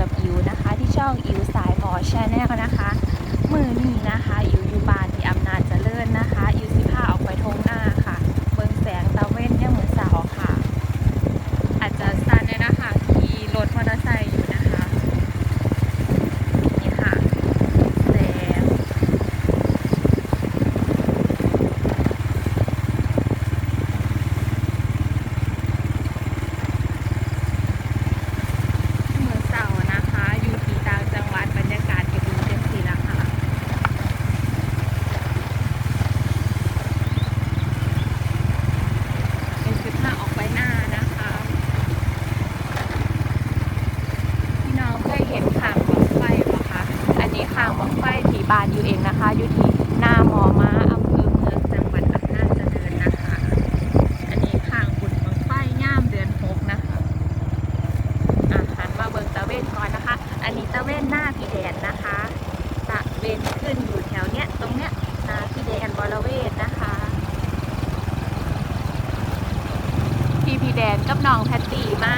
กับอิวนะคะ ที่ช่องอิวสายหมอชาแนลนะคะ มือนี้นะคะอิวอยู่บ้าน แดนกับน้องแพตตี้มา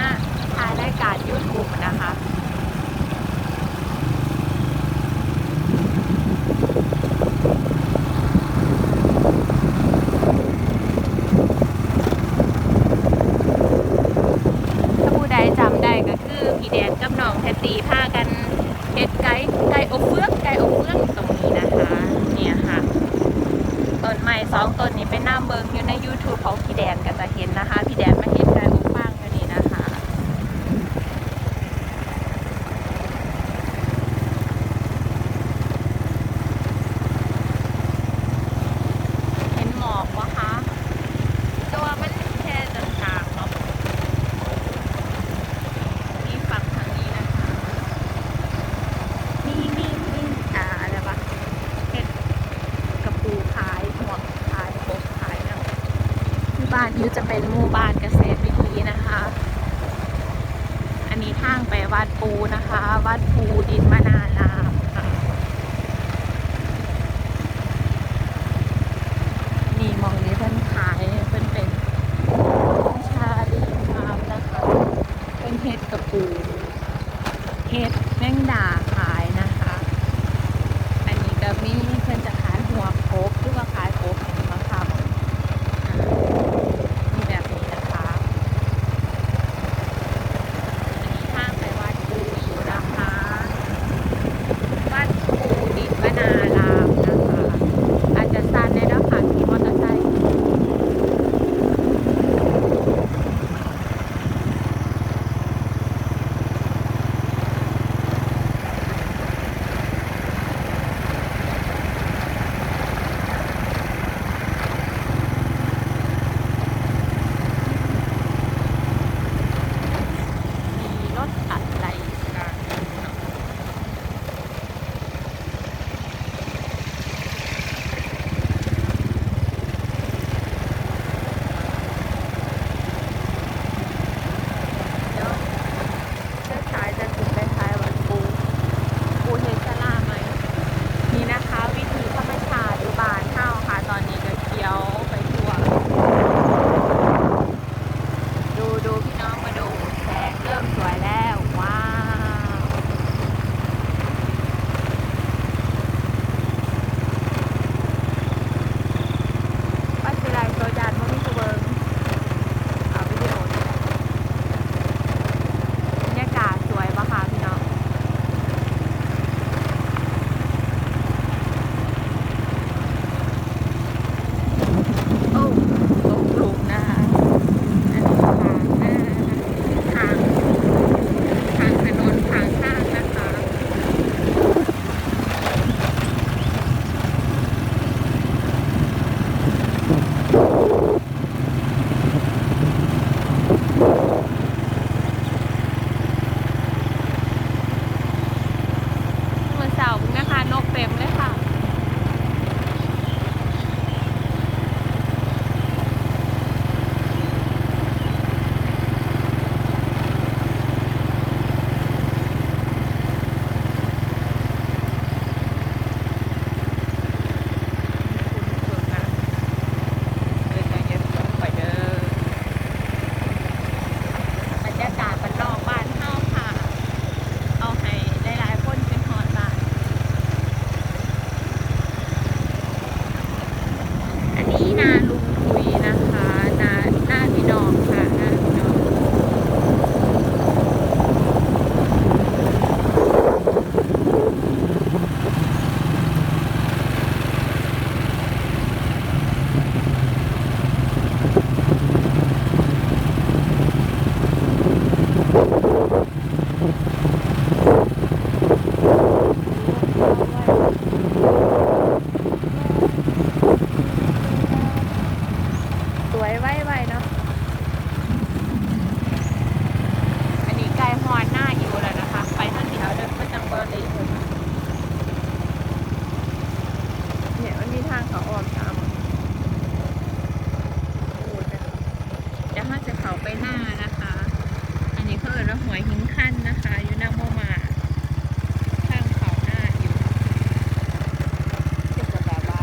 ถ่ายรายการยูทูบนะคะีแดนกับน้องแพตตี้พากันเฮ็ไก่ไก่อบเฟืองไก่อบเฟืองตรงนี้นะคะเนี่ยค่ะต้นไม้สองต้นนี้ไปน้ำเบิงอยู่ใน YouTube ของพี่แดนก็จะเห็นนะคะ หรืจะเป็นหมู่บ้านเกษตรวิถีนะคะ อันนี้ทางไปวัดปูนะคะ วัดปูดินมะ อยหินขั้นนะคะ อยู่หน้าโมมาข้างเขาหน้าอยู่เป็นจะแบบว่า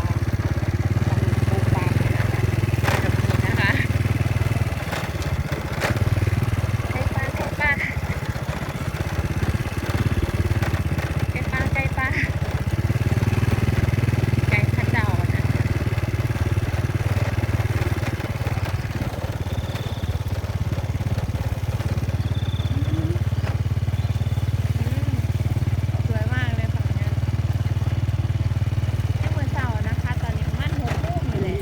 ตะลุมปูปลาแบบนี้นะคะไก่ปลาไก่ปลาไก่ปลาไก่ปลาไก่ขัดเดานะคะ อืมสวยมากเลยฝั่งเนี้ยไม่เหมือนเสาร์นะคะ ตอนนี้มันหกโมงอยู่เลย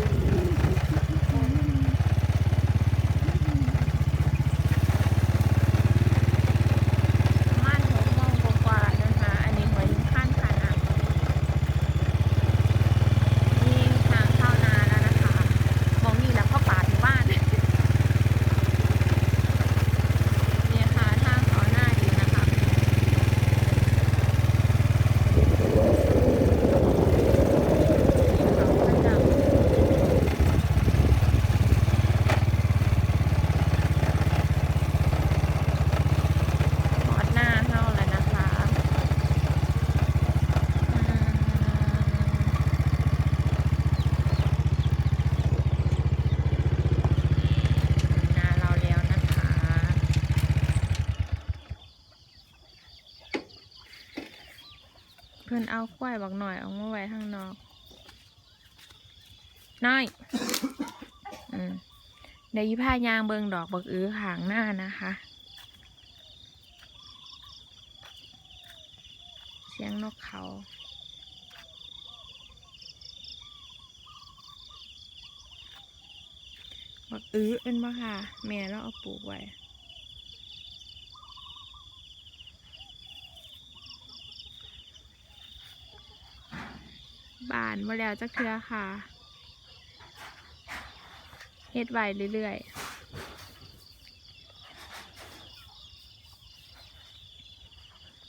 มันหกโมงกว่าๆนะคะ อันนี้หัวหินขั้นค่ะน้ำนี่ทางเข้านาแล้วนะคะ มองนี่แล้วเข้าป่าถึงบ้าน เนี่ยค่ะทางเขาหน้าอยู่นะคะ เขาก็จะหอดหน้าเข้าแล้วนะคะอืมหน้าเราแล้วนะคะ เพื่อนเอาควายบักหน่อยออกมาไว้ข้างนอกน้อยอืมเดี๋ยวยีผ้ายางเบิงดอกบักอื้อหางหน้านะคะ เสียงนกเขาบักอื้อเป็นบ่ค่ะ แม่เราเอาปลูกไว้ บานมาแล้วจักเทือค่ะเฮ็ดไว้เรื่อยๆ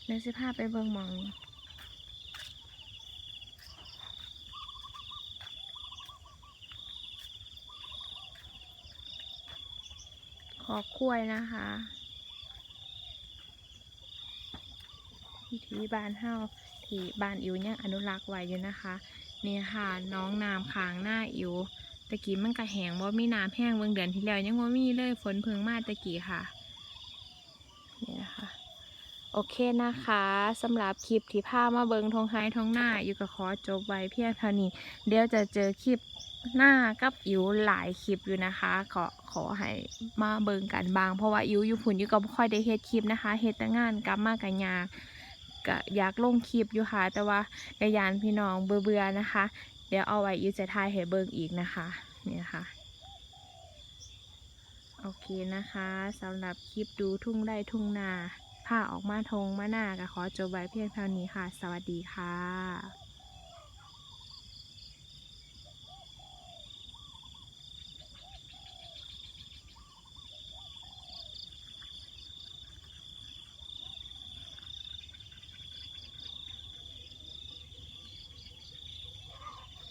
เดี๋ยวสิพาไปเบิ่งมอง ขอคุ้ยนะคะวิถีบานเฮา ที่บ้านอิวเนี่ยงอนุรักษ์ไว้อยู่นะคะนี่ค่ะน้องน้ำค้างหน้าอิวตะกี้มันกระแหงว่ามีน้ำแห้งเบิ่งเดือนที่แล้วยังว่ามีเลยฝนเพิ่งมาตะกี้ค่ะนี่นะคะโอเคนะคะสำหรับคลิปที่พามาเบิงทงไฮทงหน้าอยู่กับขอจบไว้เพียงเท่านี้ เดี๋ยวจะเจอคลิปหน้ากับอิวหลายคลิปอยู่นะคะ ขอขอให้มาเบิงกันบาง เพราะว่าอิวอยู่ผุนอยู่ก็บ่ค่อยได้เฮ็ดคลิปนะคะเฮ็ดแต่งานกลับมากันยาก ก็อยากลงคลิปอยู่ค่ะ แต่ว่ากระยานพี่น้องเบื่อๆนะคะ เดี๋ยวเอาไว้ยูจะทายให้เบิ่งอีกนะคะนี่ค่ะ โอเคนะคะสำหรับคลิปดูทุ่งไร่ทุ่งนาผ้าออกมาทงมาหน้าก็ขอจบไว้เพียงเท่านี้ค่ะ สวัสดีค่ะ